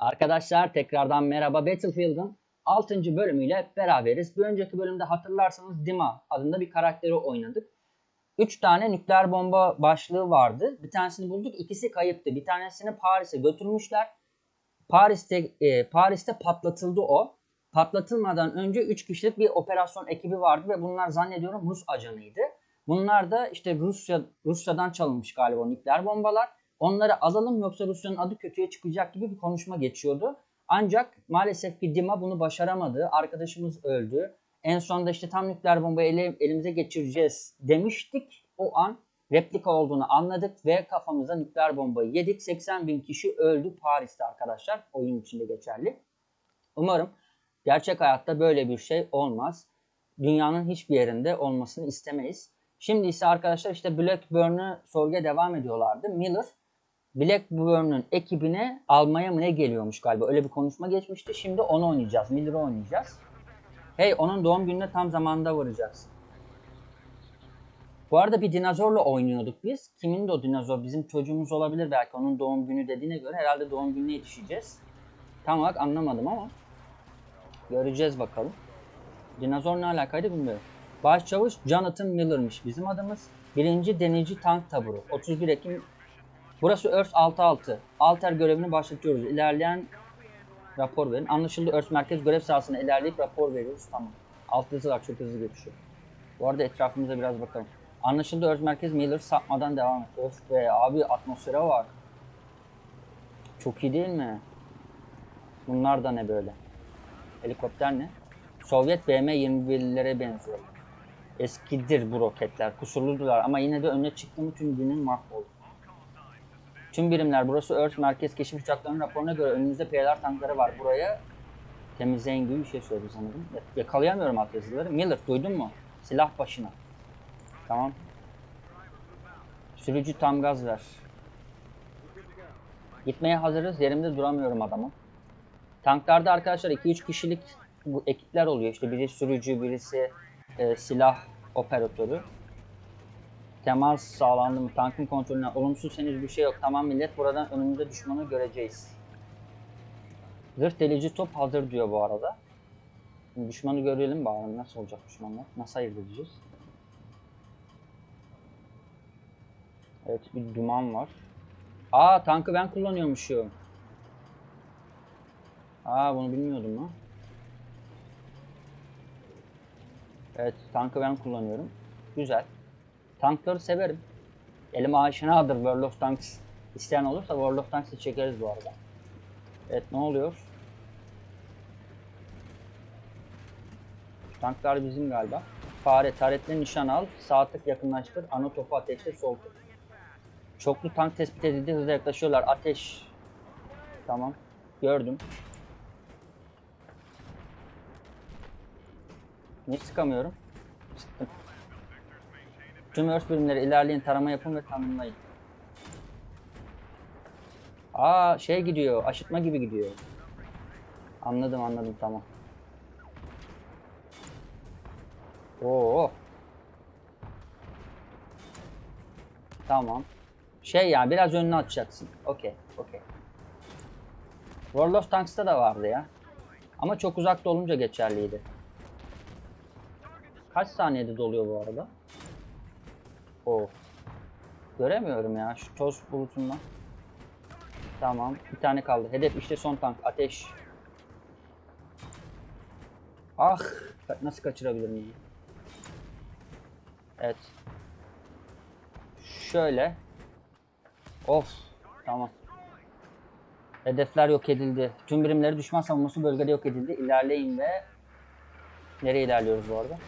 Arkadaşlar tekrardan merhaba Battlefield'ın 6. bölümüyle beraberiz. Bir önceki bölümde hatırlarsanız Dima adında bir karakteri oynadık. 3 tane nükleer bomba başlığı vardı. Bir tanesini bulduk, ikisi kayıptı. Bir tanesini Paris'e götürmüşler. Paris'te e, Paris'te patlatıldı o. Patlatılmadan önce 3 kişilik bir operasyon ekibi vardı ve bunlar zannediyorum Rus ajanıydı. Bunlar da işte Rusya Rusya'dan çalınmış galiba nükleer bombalar. Onları alalım yoksa Rusya'nın adı kötüye çıkacak gibi bir konuşma geçiyordu. Ancak maalesef ki Dima bunu başaramadı. Arkadaşımız öldü. En sonunda işte tam nükleer bombayı ele- elimize geçireceğiz demiştik. O an replika olduğunu anladık ve kafamıza nükleer bombayı yedik. 80 bin kişi öldü Paris'te arkadaşlar. Oyun içinde geçerli. Umarım gerçek hayatta böyle bir şey olmaz. Dünyanın hiçbir yerinde olmasını istemeyiz. Şimdi ise arkadaşlar işte Blackburn'u sorguya devam ediyorlardı. Miller Blackburn'un ekibine almaya mı ne geliyormuş galiba. Öyle bir konuşma geçmişti. Şimdi onu oynayacağız. Miller'ı oynayacağız. Hey onun doğum gününe tam zamanında varacağız. Bu arada bir dinozorla oynuyorduk biz. Kimin de o dinozor? Bizim çocuğumuz olabilir belki. Onun doğum günü dediğine göre herhalde doğum gününe yetişeceğiz. Tam olarak anlamadım ama. Göreceğiz bakalım. Dinozor ne alakaydı bilmiyorum. Başçavuş Jonathan Miller'mış bizim adımız. Birinci Denici Tank Taburu. 31 Ekim. Burası Örs 66. Alter görevini başlatıyoruz. İlerleyen rapor verin. Anlaşıldı Örs merkez görev sahasına ilerleyip rapor veriyoruz. Tamam. Alt yazılar çok hızlı geçiyor. Bu arada etrafımıza biraz bakalım. Anlaşıldı Örs merkez Miller sapmadan devam et. Of be abi atmosfere var. Çok iyi değil mi? Bunlar da ne böyle? Helikopter ne? Sovyet BM-21'lere benziyor. Eskidir bu roketler. Kusurludular ama yine de öne çıktı tüm günün mahvoldu. Tüm birimler burası Earth Merkez Keşif Uçaklarının raporuna göre önümüzde PLR tankları var. Buraya temizleyin gibi bir şey söyledi sanırım. Ya- Yakalayamıyorum alt yazıları. Miller duydun mu? Silah başına. Tamam. Sürücü tam gaz ver. Gitmeye hazırız. Yerimde duramıyorum adamım. Tanklarda arkadaşlar 2-3 kişilik bu ekipler oluyor. İşte biri sürücü, birisi e, silah operatörü. Temas sağlandı mı? Tankın kontrolüne olumsuz henüz bir şey yok. Tamam millet buradan önümüzde düşmanı göreceğiz. Zırh delici top hazır diyor bu arada. Şimdi düşmanı görelim bari nasıl olacak düşmanlar. Nasıl ayırt edeceğiz? Evet bir duman var. Aa tankı ben kullanıyormuşum. Aa bunu bilmiyordum lan. Evet tankı ben kullanıyorum. Güzel. Tankları severim. Elim aşinadır World of Tanks. İsteyen olursa World of Tanks'ı çekeriz bu arada. Evet ne oluyor? Tanklar bizim galiba. Fare taretle nişan al. Sağ tık yakınlaştır. Ana topu ateşle sol tık. Çoklu tank tespit edildi. Hızla yaklaşıyorlar. Ateş. Tamam. Gördüm. Niye sıkamıyorum? Sıktım. Tüm örs birimleri ilerleyin, tarama yapın ve tanımlayın. Aa şey gidiyor, aşıtma gibi gidiyor. Anladım anladım tamam. Oo. Tamam. Şey ya biraz önüne atacaksın. Okey, okey. World of Tanks'ta da vardı ya. Ama çok uzakta olunca geçerliydi. Kaç saniyede doluyor bu arada? O. Göremiyorum ya şu toz bulutundan. Tamam. Bir tane kaldı. Hedef işte son tank. Ateş. Ah. Nasıl kaçırabilirim bizi? Evet. Şöyle. Of. Tamam. Hedefler yok edildi. Tüm birimleri düşman savunması bölgede yok edildi. İlerleyin ve... Nereye ilerliyoruz bu arada?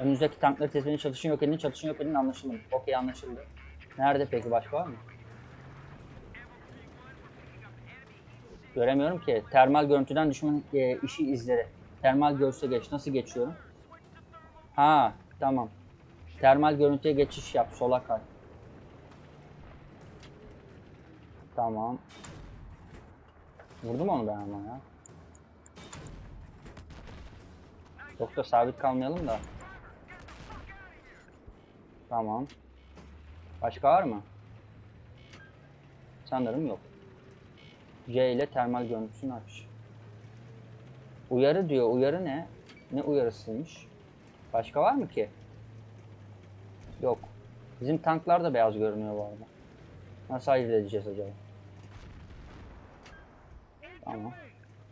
Önünüzdeki tankları tespit edin, çatışın yok edin, çatışın yok edin anlaşıldı. Okey anlaşıldı. Nerede peki başka var mı? Göremiyorum ki. Termal görüntüden düşman e, işi izleri. Termal görse geç. Nasıl geçiyorum? Ha tamam. Termal görüntüye geçiş yap. Sola kay. Tamam. Vurdum onu ben ama ya. Çok da sabit kalmayalım da. Tamam. Başka var mı? Sanırım yok. C ile termal görüntüsünü aç. Uyarı diyor. Uyarı ne? Ne uyarısıymış? Başka var mı ki? Yok. Bizim tanklar da beyaz görünüyor bu arada. Nasıl ayırt edeceğiz acaba? Tamam.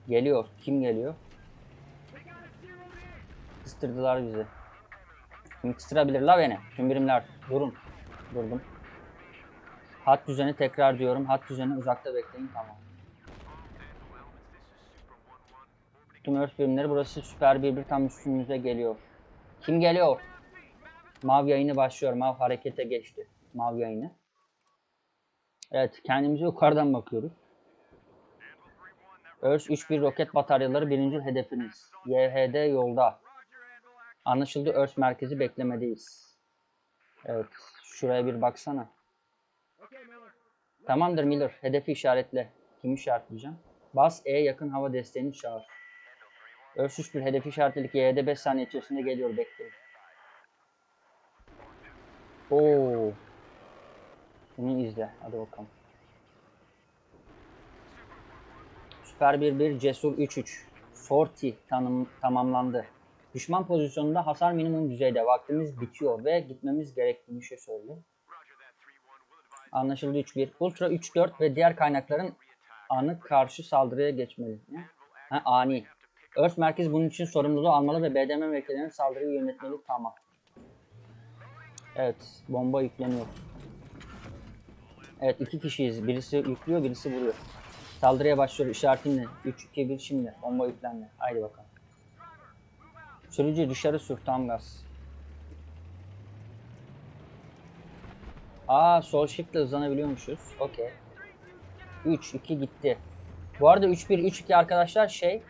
Geliyor. Kim geliyor? Kıstırdılar bizi. La beni? Tüm birimler durun. Durdum. Hat düzeni tekrar diyorum. Hat düzeni uzakta bekleyin tamam. Tüm örs birimleri burası süper bir bir tam üstümüze geliyor. Kim geliyor? Mav yayını başlıyor. Mav harekete geçti. Mav yayını. Evet kendimize yukarıdan bakıyoruz. Örs 3-1 roket bataryaları birinci hedefiniz. YHD yolda. Anlaşıldı Örs merkezi beklemedeyiz. Evet şuraya bir baksana. Tamamdır Miller. Hedefi işaretle. Kimi işaretleyeceğim? Bas E yakın hava desteğini çağır. Örs 3-1 hedefi işaretledik. YHD 5 saniye içerisinde geliyor bekleyin. Oo. Bunu izle. Hadi bakalım. Süper 1-1 Cesur 3-3. Sorti tanım, tamamlandı. Düşman pozisyonunda hasar minimum düzeyde. Vaktimiz bitiyor ve gitmemiz gerektiğini şey söyledi. Anlaşıldı 3-1. Ultra 3-4 ve diğer kaynakların anı karşı saldırıya geçmeli. Ha, ani. Örs merkez bunun için sorumluluğu almalı ve BDM mevkilerinin saldırıyı yönetmeli. Tamam. Evet. Bomba yükleniyor. Evet iki kişiyiz. Birisi yüklüyor, birisi vuruyor. Saldırıya başlıyor. İşaretimle. 3, 2, 1 şimdi. Bomba yüklendi. Haydi bakalım. Sürücü dışarı sür. Tam gaz. Aa sol shift'le hızlanabiliyormuşuz. Okey. 3, 2 gitti. Bu arada 3, 1, 3, 2 arkadaşlar şey.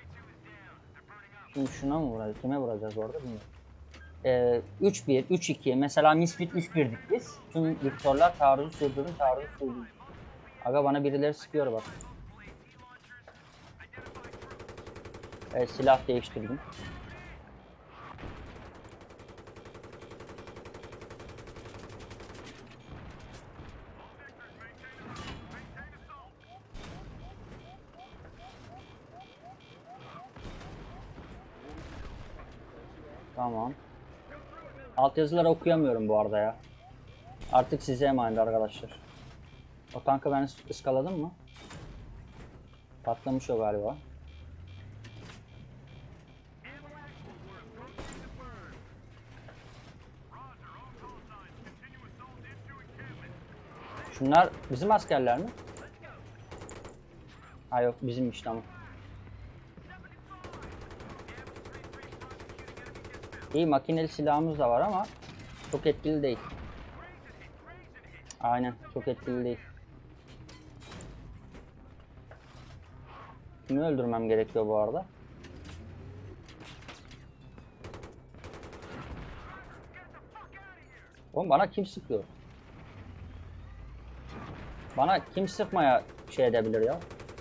Şimdi şuna mı vuracağız? Kime vuracağız orada bilmiyorum. Ee, 3-1, 3-2. Mesela Misfit 3-1'dik biz. Tüm Viktorlar taarruzu sürdürün, taarruzu sürdürün. Aga bana birileri sıkıyor bak. Evet silah değiştirdim. Tamam. Altyazıları okuyamıyorum bu arada ya. Artık size emanet arkadaşlar. O tankı ben ıs- ıskaladım mı? Patlamış o galiba. Şunlar bizim askerler mi? Ha yok bizimmiş tamam. İyi makineli silahımız da var ama çok etkili değil. Aynen çok etkili değil. Kimi öldürmem gerekiyor bu arada? Oğlum bana kim sıkıyor? Bana kim sıkmaya şey edebilir ya?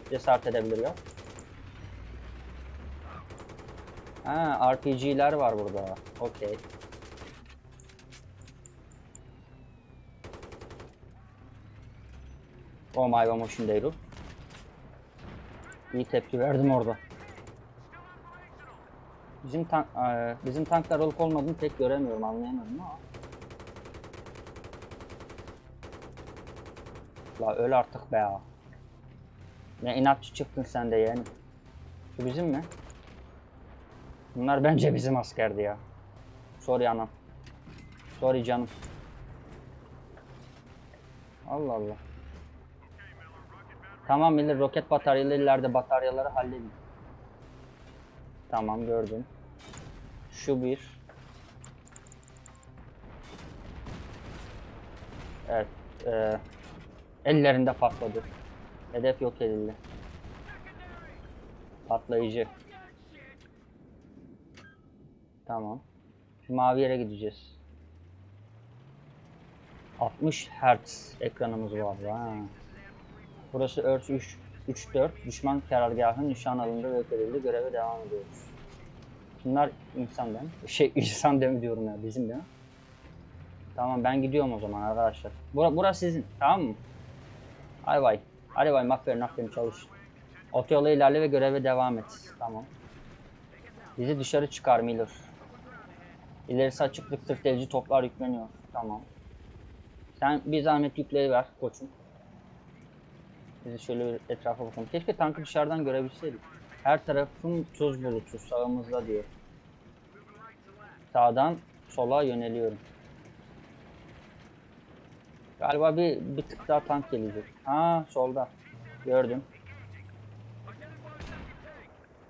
Cesaret edebilir ya? Ha, RPG'ler var burada. Okey. Oh my god motion değil. İyi tepki verdim orada. Bizim tank, eee, bizim tanklar olup olmadığını pek göremiyorum, anlayamadım ama. La öl artık be ya. Ne inatçı çıktın sen de yeğenim. Şu bizim mi? Bunlar bence bizim askerdi ya. Sorry anam. Sorry canım. Allah Allah. Tamam Miller roket bataryalı ileride bataryaları halledin. Tamam gördüm. Şu bir. Evet. eee, ellerinde patladı. Hedef yok edildi. Patlayıcı. Tamam. Şu mavi yere gideceğiz. 60 Hz ekranımız var. Ha. Burası Earth 3 3-4. Düşman karargahı nişan alındı ve edildi. Göreve devam ediyoruz. Bunlar insan değil mi? Şey insan değil mi diyorum ya bizim değil mi? Tamam ben gidiyorum o zaman arkadaşlar. Bura, burası sizin tamam mı? Hadi bay. Hadi bay aferin aferin çalış. Otoyola ilerle ve göreve devam et. Tamam. Bizi dışarı çıkar Miller. İlerisi açıklık sırf delici toplar yükleniyor. Tamam. Sen bir zahmet yükleyiver koçum. Bizi şöyle bir etrafa bakalım. Keşke tankı dışarıdan görebilseydik. Her tarafım tuz bulutu sağımızda diyor. Sağdan sola yöneliyorum. Galiba bir, bir tık daha tank gelecek. Ha solda. Gördüm.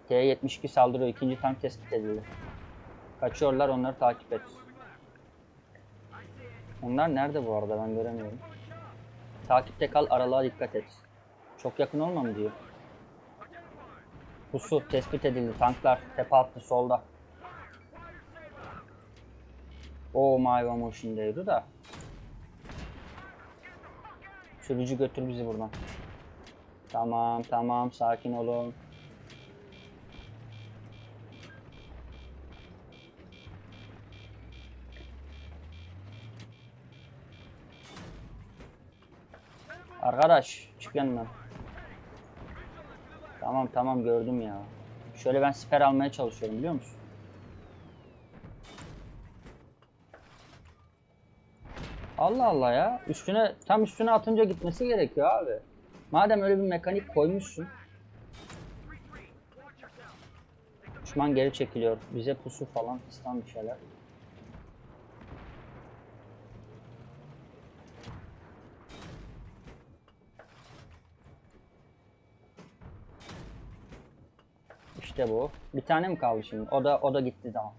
T-72 saldırıyor. İkinci tank tespit edildi. Kaçıyorlar onları takip et. Onlar nerede bu arada ben göremiyorum. Takipte kal aralığa dikkat et. Çok yakın olma mı diyor. Pusu tespit edildi. Tanklar tepe attı solda. O my one motion diyordu da. Sürücü götür bizi buradan. Tamam tamam sakin olun. Arkadaş çık yanından. Tamam tamam gördüm ya. Şöyle ben siper almaya çalışıyorum biliyor musun? Allah Allah ya. Üstüne tam üstüne atınca gitmesi gerekiyor abi. Madem öyle bir mekanik koymuşsun. Düşman geri çekiliyor. Bize pusu falan fistan bir şeyler. İşte bu. Bir tane mi kaldı şimdi? O da o da gitti tamam.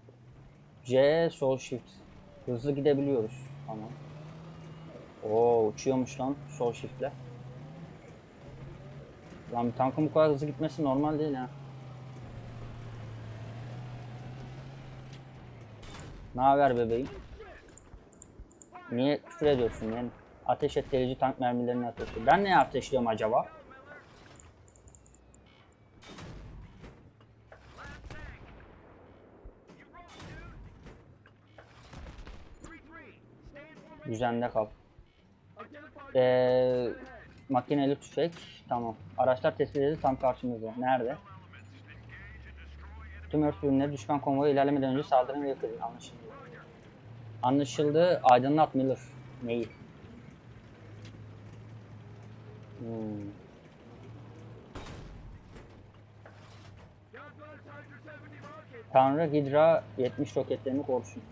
C sol shift. Hızlı gidebiliyoruz. Tamam. Oo uçuyormuş lan sol shiftle. Lan bir tankın bu kadar hızlı gitmesi normal değil ha. Ne haber bebeğim? Niye küfür ediyorsun yani? Ateş et delici tank mermilerini atıyorsun. Ben ne ateşliyorum acaba? Düzende kal. Ee, makineli tüfek. Tamam. Araçlar tespit edildi tam karşımızda. Nerede? Tüm örf ürünleri düşman konvoyu ilerlemeden önce saldırın ve yakın. Anlaşıldı. Anlaşıldı. Aydınlat Miller. Neyi? Hmm. Tanrı Hydra 70 roketlerini korusun.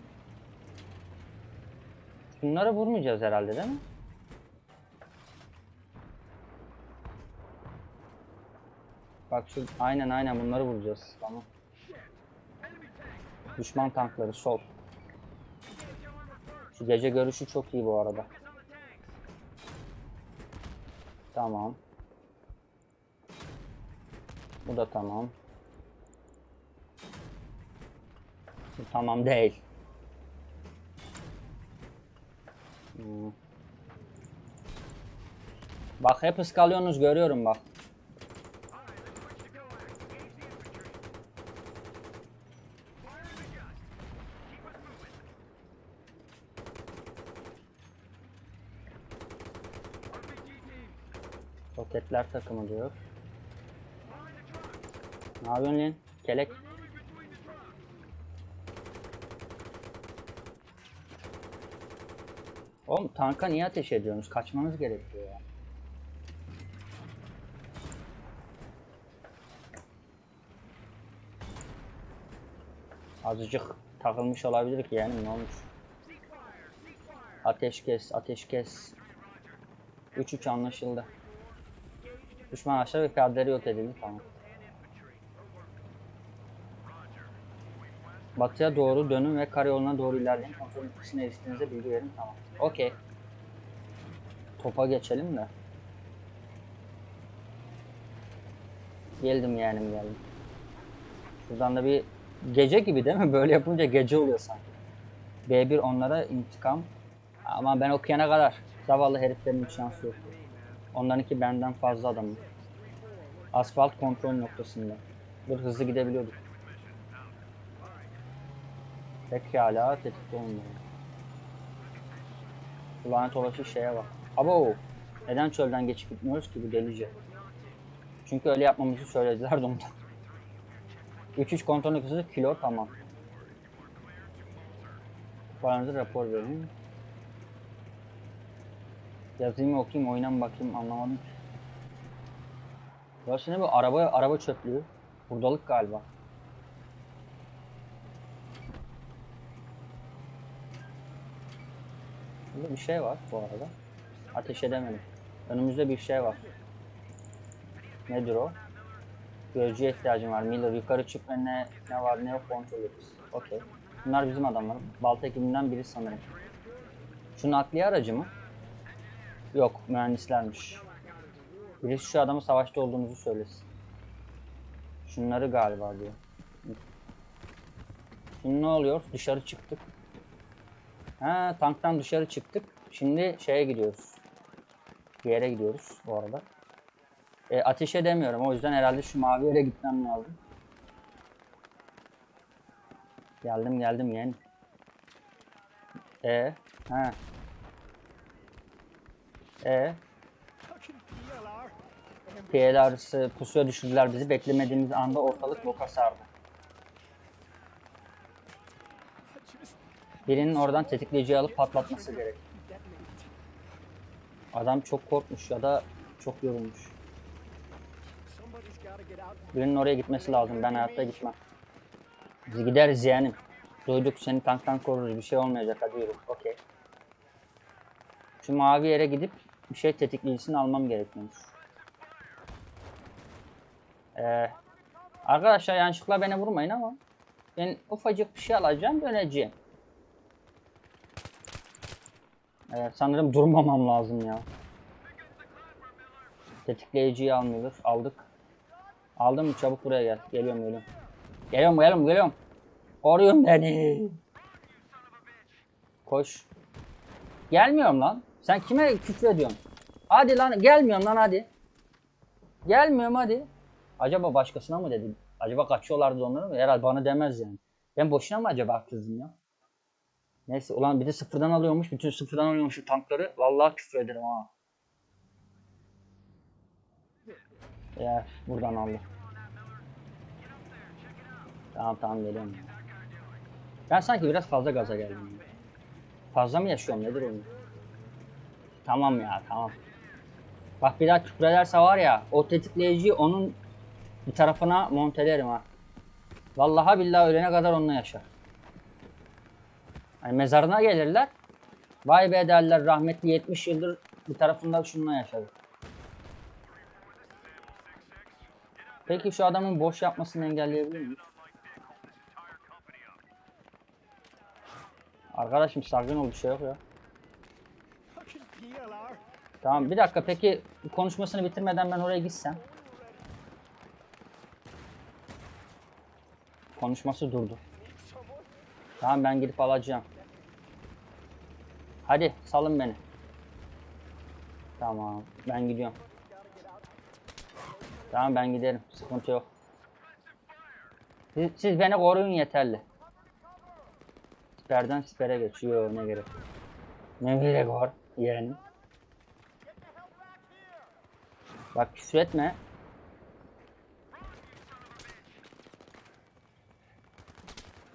Bunları vurmayacağız herhalde değil mi? Bak şu aynen aynen bunları vuracağız. Tamam. Düşman tankları sol. Şu gece görüşü çok iyi bu arada. Tamam. Bu da tamam. Bu tamam değil. Bak hep ıskalıyorsunuz görüyorum bak. Roketler takımı diyor. Ne yapıyorsun lan? Kelek. Oğlum tanka niye ateş ediyorsunuz? Kaçmanız gerekiyor ya. Azıcık takılmış olabilir ki yani ne olmuş? Ateş kes, ateş kes. 3-3 anlaşıldı. Düşman aşağı ve piyadeleri yok edildi tamam. Batıya doğru dönün ve karayoluna doğru ilerleyin. Kontrol noktasına eriştiğinizde bilgi verin. Tamam. Okey. Topa geçelim de. Geldim yeğenim geldim. Şuradan da bir gece gibi değil mi? Böyle yapınca gece oluyor sanki. B1 onlara intikam. Ama ben okuyana kadar zavallı heriflerin hiç şansı yok. Onlarınki benden fazla adam. Asfalt kontrol noktasında. Dur hızlı gidebiliyorduk. Pekala tetikte olmuyor. Lanet olası şeye bak. Abo! Neden çölden geçip gitmiyoruz ki bu delice? Çünkü öyle yapmamızı söylediler de ondan. 3-3 kontrol nüfusu kilo tamam. Paranızı rapor verin. Yazayım okuyayım oynan bakayım anlamadım. Burası ne bu? Araba, araba çöplüğü. Buradalık galiba. Burada bir şey var bu arada. Ateş edemedim. Önümüzde bir şey var. Nedir o? Gözcüye ihtiyacım var. Miller yukarı çık ve ne, ne var ne yok kontrol et. Okey. Bunlar bizim adamlar. Balta ekibinden biri sanırım. Şu nakliye aracı mı? Yok mühendislermiş. Birisi şu adamı savaşta olduğumuzu söylesin. Şunları galiba diyor. Şimdi ne oluyor? Dışarı çıktık. Ha tanktan dışarı çıktık. Şimdi şeye gidiyoruz. Bir yere gidiyoruz bu arada. E, ateş edemiyorum. O yüzden herhalde şu mavi yere gitmem lazım. Geldim geldim yeğen. E ha. E PLR'sı pusuya düşürdüler bizi. Beklemediğimiz anda ortalık boka sardı. Birinin oradan tetikleyiciyi alıp patlatması gerek. Adam çok korkmuş ya da çok yorulmuş. Birinin oraya gitmesi lazım. Ben hayatta gitmem. Biz gideriz yeğenim. Duyduk seni tanktan koruruz. Bir şey olmayacak. Hadi yürü. Okey. Şu mavi yere gidip bir şey tetikleyicisini almam gerekiyormuş. Ee, arkadaşlar yanlışlıkla beni vurmayın ama ben ufacık bir şey alacağım döneceğim. Evet, sanırım durmamam lazım ya. Tetikleyiciyi almıyoruz. Aldık. Aldım? Çabuk buraya gel. Geliyorum geliyorum. Geliyorum geliyorum geliyorum. Koruyun beni. Koş. Gelmiyorum lan. Sen kime küfür ediyorsun? Hadi lan gelmiyorum lan hadi. Gelmiyorum hadi. Acaba başkasına mı dedim? Acaba kaçıyorlardı onları mı? Herhalde bana demez yani. Ben boşuna mı acaba kızdım ya? Neyse ulan bir de sıfırdan alıyormuş. Bütün sıfırdan alıyormuş şu tankları. Vallahi küfür ederim ha. Ya buradan aldım. Tamam tamam geliyorum. Ben sanki biraz fazla gaza geldim. Fazla mı yaşıyorum nedir oğlum? Tamam ya tamam. Bak bir daha küfür ederse var ya o tetikleyiciyi onun bir tarafına montelerim ha. Vallahi billahi ölene kadar onunla yaşar. Hani mezarına gelirler. Vay be derler rahmetli 70 yıldır bir tarafında şununla yaşadı. Peki şu adamın boş yapmasını engelleyebilir miyiz? Arkadaşım sakin ol bir şey yok ya. Tamam bir dakika peki konuşmasını bitirmeden ben oraya gitsem. Konuşması durdu. Tamam ben gidip alacağım. Hadi salın beni. Tamam ben gidiyorum. Tamam ben giderim. Sıkıntı yok. Siz, siz beni koruyun yeterli. Siperden sipere geçiyor ne gerek. Ne gerek var yani. Bak küfür etme.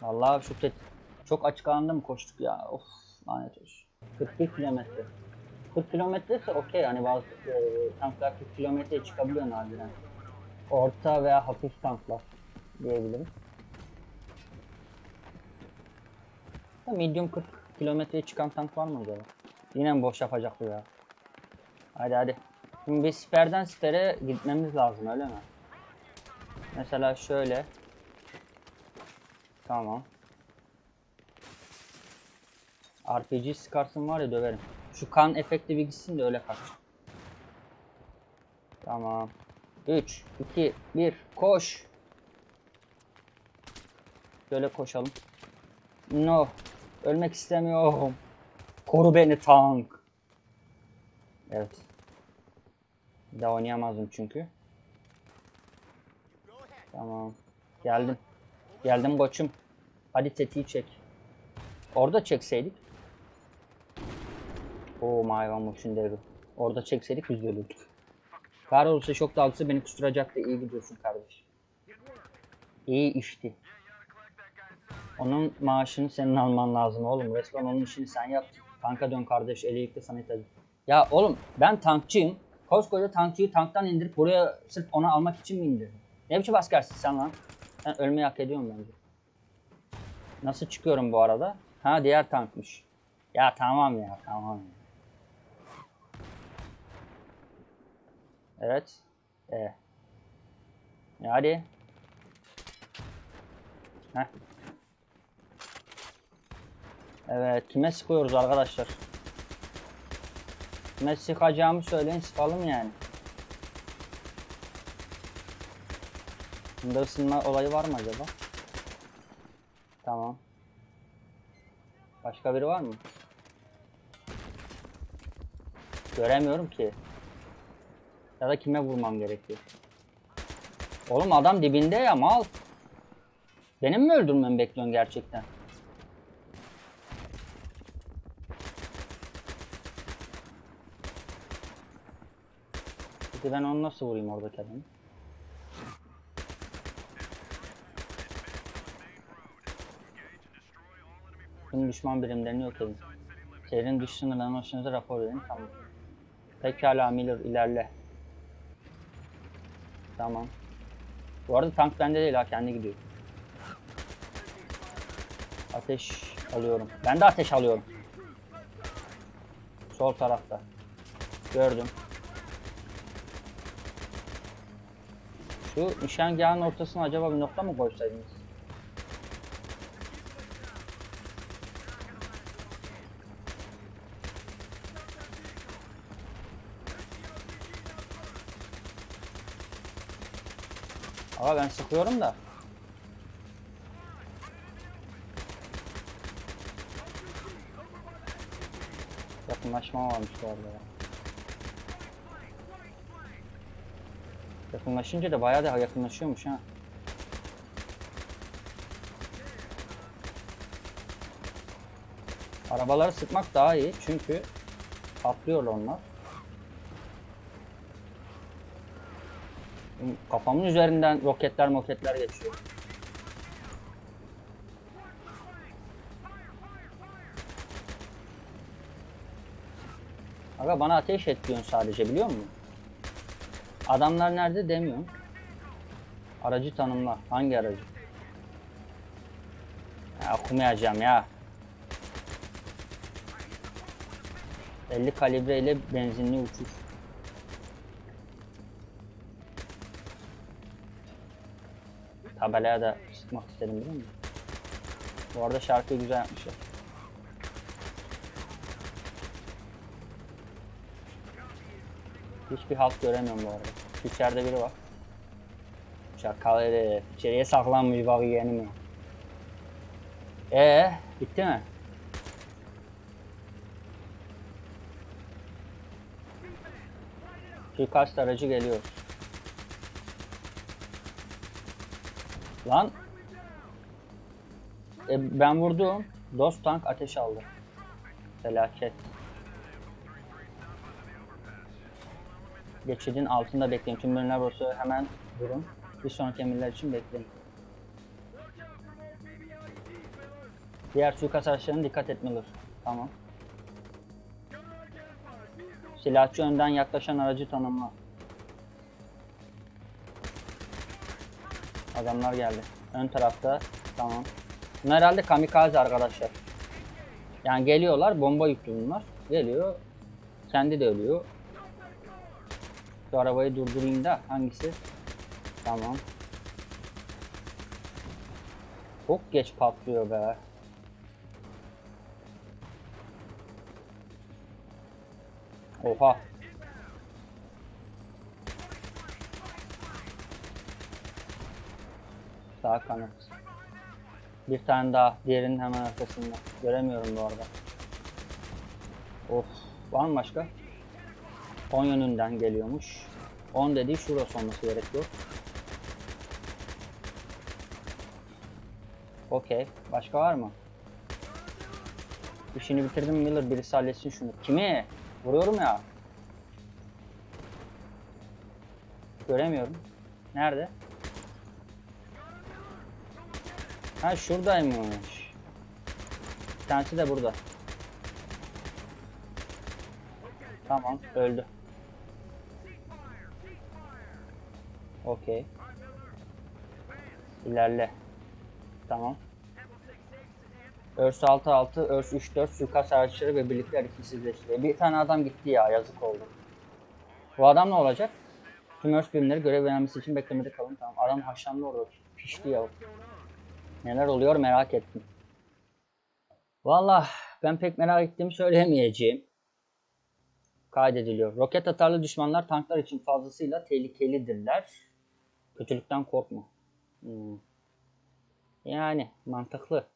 Vallahi şu çok açık alanda mı koştuk ya? Of lanet olsun. 41 kilometre. 40 kilometre ise okey hani bazı e, tanklar 40 kilometreye çıkabiliyor nadiren. Orta veya hafif tanklar diyebilirim. Da medium 40 kilometreye çıkan tank var mı acaba? Yine boş yapacak bu ya? Hadi hadi. Şimdi bir siperden sipere gitmemiz lazım öyle mi? Mesela şöyle. Tamam. RPG sıkarsın var ya döverim. Şu kan efekti bir gitsin de öyle kaç. Tamam. 3, 2, 1, koş. Şöyle koşalım. No. Ölmek istemiyorum. Koru beni tank. Evet. Bir daha oynayamazdım çünkü. Tamam. Geldim. Geldim koçum. Hadi tetiği çek. Orada çekseydik. Oo mayvan muşun devri. Orada çekseydik biz de ölürdük. Kahrolursa şok dalgası beni kusturacaktı. İyi gidiyorsun kardeş. İyi işti. Onun maaşını senin alman lazım oğlum. Resmen onun işini sen yap. Tanka dön kardeş. Eli yıktı sana ihtiyacı. Ya oğlum ben tankçıyım. Koskoca tankçıyı tanktan indirip buraya sırf onu almak için mi indirdin? Ne biçim askersin sen lan? Sen ölmeyi hak ediyorsun bence. Nasıl çıkıyorum bu arada? Ha diğer tankmış. Ya tamam ya tamam ya. Evet. E. Ya hadi. Heh. Evet kime sıkıyoruz arkadaşlar? Kime sıkacağımı söyleyin sıkalım yani. Bunda ısınma olayı var mı acaba? Tamam. Başka biri var mı? Göremiyorum ki. Ya da kime vurmam gerekiyor? Oğlum adam dibinde ya mal. Benim mi öldürmemi bekliyorsun gerçekten? Peki ben onu nasıl vurayım oradaki adamı? Tüm düşman birimlerini yok edin. Şehrin dış sınırlarına hoşunuza rapor verin. Tamam. Pekala Miller ilerle. Tamam. Bu arada tank bende değil ha kendi gidiyor. Ateş alıyorum. Ben de ateş alıyorum. Sol tarafta. Gördüm. Şu nişangahın ortasına acaba bir nokta mı koysaydınız? Ama ben sıkıyorum da. Yakınlaşma varmış ya. Yakınlaşınca da bayağı da yakınlaşıyormuş ha. Arabaları sıkmak daha iyi çünkü patlıyorlar onlar. Kafamın üzerinden roketler moketler geçiyor. Aga bana ateş et diyorsun sadece biliyor musun? Adamlar nerede demiyorum. Aracı tanımla. Hangi aracı? Ya, okumayacağım ya. 50 kalibre ile benzinli uçuş. Tabelaya da sıkmak istedim biliyor musun? Bu arada şarkıyı güzel yapmışlar. Hiçbir halt göremiyorum bu arada. İçeride biri var. Çakal herif. İçeriye saklanmış bak yeğenim ya. Ee, bitti mi? Suikast aracı geliyor. Lan. E, ben vurdum. Dost tank ateş aldı. Felaket. Geçidin altında bekleyin. Tüm bölümler burası hemen durun. Bir sonraki emirler için bekleyin. Diğer suikast araçlarına dikkat etmelidir. Tamam. Silahçı önden yaklaşan aracı tanımla. Adamlar geldi. Ön tarafta. Tamam. Bunlar herhalde kamikaze arkadaşlar. Yani geliyorlar. Bomba yüklü bunlar. Geliyor. Kendi de ölüyor. Şu arabayı durdurayım da hangisi? Tamam. Çok geç patlıyor be. Oha. Sağ kanat. Bir tane daha diğerinin hemen arkasında. Göremiyorum bu arada. Of. Var mı başka? 10 yönünden geliyormuş. 10 dediği şurası olması gerekiyor. Okey. Başka var mı? İşini bitirdim Miller. Birisi halletsin şunu. Kimi? Vuruyorum ya. Göremiyorum. Nerede? Ha şuradaymış. Bir tanesi de burada. Tamam öldü. Okey. İlerle. Tamam. Örs 6-6, Örs 3-4 suikast araçları ve birlikte hareketsizleştiriyor. Bir tane adam gitti ya yazık oldu. Bu adam ne olacak? Tüm Örs birimleri görev vermesi için beklemede kalın. Tamam. Adam haşlandı orada. Pişti ya. Neler oluyor merak ettim. Valla ben pek merak ettiğimi söyleyemeyeceğim. Kaydediliyor. Roket atarlı düşmanlar tanklar için fazlasıyla tehlikelidirler. Kötülükten korkma. Hmm. Yani mantıklı.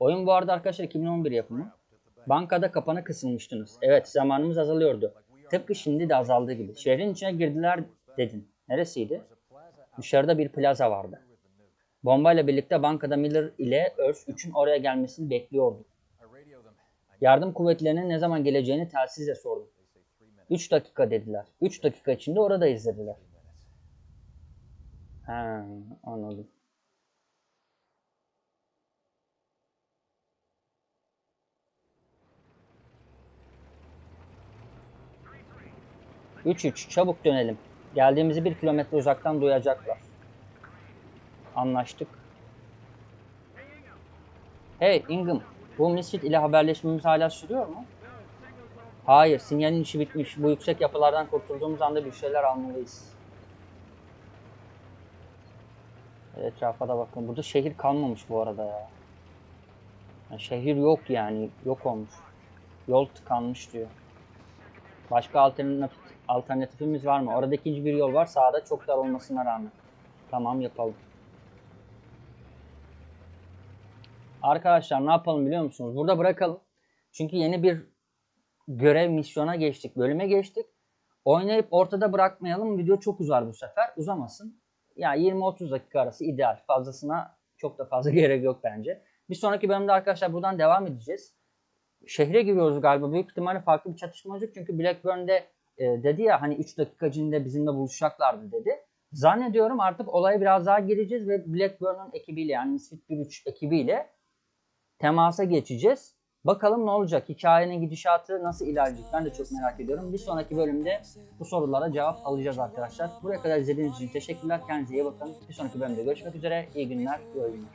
Oyun bu arada arkadaşlar 2011 yapımı. Bankada kapana kısılmıştınız. Evet zamanımız azalıyordu. Tıpkı şimdi de azaldığı gibi. Şehrin içine girdiler dedin. Neresiydi? Dışarıda bir plaza vardı. Bombayla birlikte bankada Miller ile Örs 3'ün oraya gelmesini bekliyorduk. Yardım kuvvetlerinin ne zaman geleceğini telsizle sordum. 3 dakika dediler. 3 dakika içinde oradayız dediler. Ha, anladım. Üç üç çabuk dönelim. Geldiğimizi bir kilometre uzaktan duyacaklar. Anlaştık. Hey Ingham, bu Misfit ile haberleşmemiz hala sürüyor mu? Hayır, sinyalin işi bitmiş. Bu yüksek yapılardan kurtulduğumuz anda bir şeyler almalıyız. Etrafa da bakın. Burada şehir kalmamış bu arada ya. Yani şehir yok yani. Yok olmuş. Yol tıkanmış diyor. Başka alternatif, alternatifimiz var mı? Orada ikinci bir yol var. Sağda çok dar olmasına rağmen. Tamam yapalım. Arkadaşlar ne yapalım biliyor musunuz? Burada bırakalım. Çünkü yeni bir görev misyona geçtik. Bölüme geçtik. Oynayıp ortada bırakmayalım. Video çok uzar bu sefer. Uzamasın. Ya 20-30 dakika arası ideal. Fazlasına çok da fazla gerek yok bence. Bir sonraki bölümde arkadaşlar buradan devam edeceğiz. Şehre giriyoruz galiba. Büyük ihtimalle farklı bir çatışma olacak. Çünkü Blackburn'de e, dedi ya hani 3 dakika içinde bizimle buluşacaklardı dedi. Zannediyorum artık olaya biraz daha gireceğiz ve Blackburn'un ekibiyle yani Misfit 1-3 ekibiyle temasa geçeceğiz. Bakalım ne olacak? Hikayenin gidişatı nasıl ilerleyecek? Ben de çok merak ediyorum. Bir sonraki bölümde bu sorulara cevap alacağız arkadaşlar. Buraya kadar izlediğiniz için teşekkürler. Kendinize iyi bakın. Bir sonraki bölümde görüşmek üzere. İyi günler, iyi oyunlar.